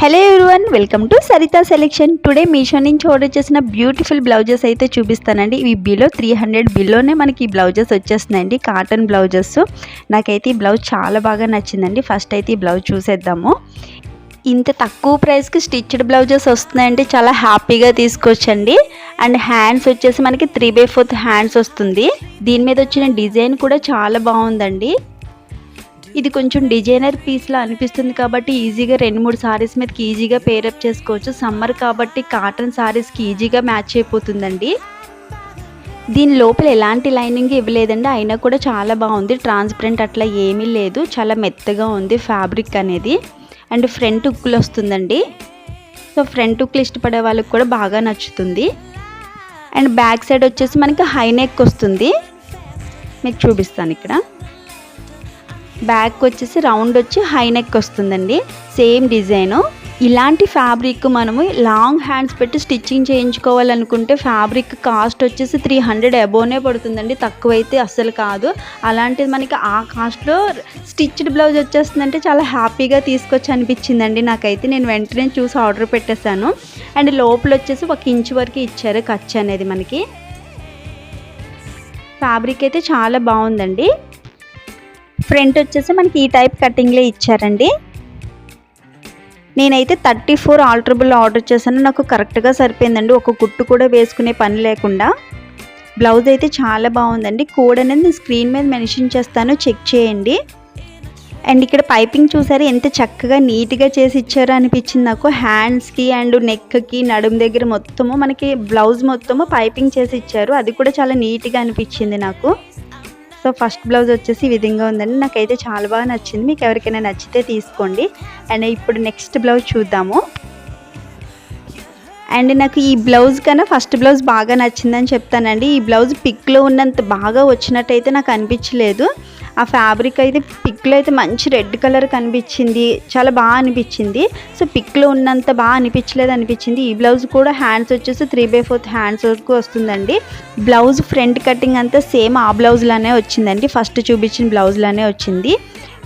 Hello everyone welcome to Sarita selection today Meesho నుంచి order చేసిన beautiful blouses అయితే చూపిస్తానండి. ఇవి బిలో త్రీ హండ్రెడ్ బిలోనే మనకి ఈ బ్లౌజెస్ వచ్చేస్తున్నాయండి. కాటన్ బ్లౌజెస్ నాకైతే ఈ బ్లౌజ్ చాలా బాగా నచ్చిందండి. ఫస్ట్ అయితే ఈ బ్లౌజ్ చూసేద్దాము. ఇంత తక్కువ ప్రైస్కి స్టిచ్డ్ బ్లౌజెస్ వస్తున్నాయంటే చాలా హ్యాపీగా తీసుకోవచ్చండి. అండ్ హ్యాండ్స్ వచ్చేసి మనకి త్రీ బై ఫోర్త్ హ్యాండ్స్ వస్తుంది. దీని మీద వచ్చిన డిజైన్ కూడా చాలా బాగుందండి. ఇది కొంచెం డిజైనర్ పీస్లా అనిపిస్తుంది కాబట్టి ఈజీగా రెండు మూడు సారీస్ మీదకి ఈజీగా పేరప్ చేసుకోవచ్చు. సమ్మర్ కాబట్టి కాటన్ సారీస్కి ఈజీగా మ్యాచ్ అయిపోతుందండి. దీని లోపల ఎలాంటి లైనింగ్ ఇవ్వలేదండి. అయినా కూడా చాలా బాగుంది. ట్రాన్స్పరెంట్ అట్లా ఏమీ లేదు. చాలా మెత్తగా ఉంది ఫ్యాబ్రిక్ అనేది. అండ్ ఫ్రంట్ ఉక్కులు వస్తుందండి. సో ఫ్రంట్ ఉక్కులు ఇష్టపడే వాళ్ళకి కూడా బాగా నచ్చుతుంది. అండ్ బ్యాక్ సైడ్ వచ్చేసి మనకి హై నెక్ వస్తుంది. మీకు చూపిస్తాను ఇక్కడ. బ్యాక్ వచ్చేసి రౌండ్ వచ్చి హై నెక్ వస్తుందండి. Same design. ఇలాంటి ఫ్యాబ్రిక్ మనము లాంగ్ హ్యాండ్స్ పెట్టి స్టిచ్చింగ్ చేయించుకోవాలనుకుంటే ఫ్యాబ్రిక్ కాస్ట్ వచ్చేసి త్రీ హండ్రెడ్ అబోనే పడుతుందండి. తక్కువైతే అస్సలు కాదు. అలాంటిది మనకి ఆ కాస్ట్లో స్టిచ్డ్ బ్లౌజ్ వచ్చేస్తుందంటే చాలా హ్యాపీగా తీసుకొచ్చి అనిపించిందండి నాకైతే. నేను వెంటనే చూసి ఆర్డర్ పెట్టేశాను. అండ్ లోపల వచ్చేసి ఒక ఇంచ్ వరకు ఇచ్చారు ఖర్చు అనేది మనకి. ఫ్యాబ్రిక్ అయితే చాలా బాగుందండి. ఫ్రంట్ వచ్చేసి మనకి ఈ టైప్ కటింగ్లే ఇచ్చారండి. నేనైతే థర్టీ ఫోర్ ఆల్టరబుల్ ఆర్డర్ చేశాను. నాకు కరెక్ట్గా సరిపోయిందండి. ఒక కుట్టు కూడా వేసుకునే పని లేకుండా. బ్లౌజ్ అయితే చాలా బాగుందండి. కోడ్ అనేది నేను స్క్రీన్ మీద మెన్షన్ చేస్తాను. చెక్ చేయండి. అండ్ ఇక్కడ పైపింగ్ చూసారు? ఎంత చక్కగా నీట్గా చేసి ఇచ్చారో అనిపించింది నాకు. హ్యాండ్స్కి అండ్ నెక్కి నడుం దగ్గర మొత్తము మనకి బ్లౌజ్ మొత్తము పైపింగ్ చేసి ఇచ్చారు. అది కూడా చాలా నీట్గా అనిపించింది నాకు. సో ఫస్ట్ బ్లౌజ్ వచ్చేసి ఈ విధంగా ఉందండి. నాకైతే చాలా బాగా నచ్చింది. మీకు ఎవరికైనా నచ్చితే తీసుకోండి. అండ్ ఇప్పుడు నెక్స్ట్ బ్లౌజ్ చూద్దాము. అండ్ నాకు ఈ బ్లౌజ్ కన్నా ఫస్ట్ బ్లౌజ్ బాగా నచ్చిందని చెప్తానండి. ఈ బ్లౌజ్ పిక్లో ఉన్నంత బాగా వచ్చినట్టయితే నాకు అనిపించలేదు. ఆ ఫ్యాబ్రిక్ అయితే పిక్లో అయితే మంచి రెడ్ కలర్ కనిపించింది. చాలా బాగా అనిపించింది. సో పిక్లో ఉన్నంత బాగా అనిపించలేదు అనిపించింది. ఈ బ్లౌజ్ కూడా హ్యాండ్స్ వచ్చేసి త్రీ బై ఫోర్త్ హ్యాండ్స్ వరకు వస్తుందండి. బ్లౌజ్ ఫ్రంట్ కటింగ్ అంతా సేమ్ ఆ బ్లౌజ్లానే వచ్చిందండి. ఫస్ట్ చూపించిన బ్లౌజ్లానే వచ్చింది.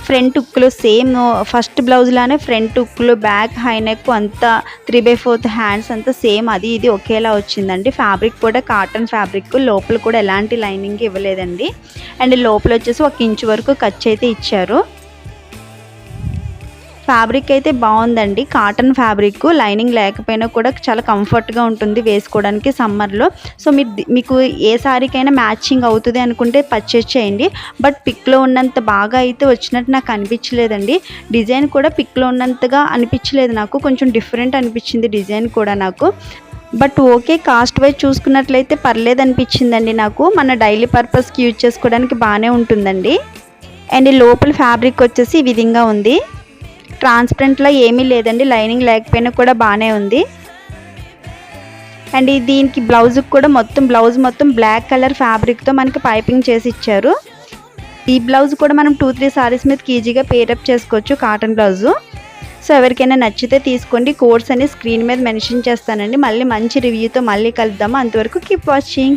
ఫ్రంట్ ఉక్కులో సేమ్ ఫస్ట్ బ్లౌజ్లానే ఫ్రంట్ ఉక్కులో బ్యాక్ హై నెక్ అంతా త్రీ బై ఫోర్త్ హ్యాండ్స్ అంతా సేమ్ అది ఇది ఒకేలా వచ్చిందండి. ఫ్యాబ్రిక్ కూడా కాటన్ ఫ్యాబ్రిక్ లోపల కూడా ఎలాంటి లైనింగ్ ఇవ్వలేదండి. అండ్ లోపల వచ్చేసి ఒక ఇంచు వరకు ఖర్చు అయితే ఇచ్చారు. ఫ్యాబ్రిక్ అయితే బాగుందండి. కాటన్ ఫ్యాబ్రిక్ లైనింగ్ లేకపోయినా కూడా చాలా కంఫర్ట్గా ఉంటుంది వేసుకోవడానికి సమ్మర్లో సో మీరు మీకు ఏ సారీకైనా మ్యాచింగ్ అవుతుంది అనుకుంటే పర్చేస్ చేయండి. బట్ పిక్లో ఉన్నంత బాగా అయితే వచ్చినట్టు నాకు అనిపించలేదండి. డిజైన్ కూడా పిక్లో ఉన్నంతగా అనిపించలేదు నాకు. కొంచెం డిఫరెంట్ అనిపించింది డిజైన్ కూడా నాకు. బట్ ఓకే కాస్ట్ వైజ్ చూసుకున్నట్లయితే పర్లేదు అనిపించిందండి నాకు. మన డైలీ పర్పస్కి యూజ్ చేసుకోవడానికి బాగానే ఉంటుందండి. అండ్ లోపల ఫ్యాబ్రిక్ వచ్చేసి ఈ విధంగా ఉంది. ట్రాన్స్పరెంట్లో ఏమీ లేదండి లైనింగ్ లేకపోయినా కూడా బాగానే ఉంది. అండ్ దీనికి బ్లౌజ్కి కూడా మొత్తం బ్లౌజ్ మొత్తం బ్లాక్ కలర్ ఫ్యాబ్రిక్తో మనకి పైపింగ్ చేసి ఇచ్చారు. ఈ బ్లౌజ్ కూడా మనం టూ త్రీ సారీస్ మీదకి ఈజీగా పేరప్ చేసుకోవచ్చు కాటన్ బ్లౌజు సో ఎవరికైనా నచ్చితే తీసుకోండి. కోడ్స్ అని స్క్రీన్ మీద మెన్షన్ చేస్తానండి. మళ్ళీ మంచి రివ్యూతో మళ్ళీ కలుద్దాము. అంతవరకు కీప్ వాచింగ్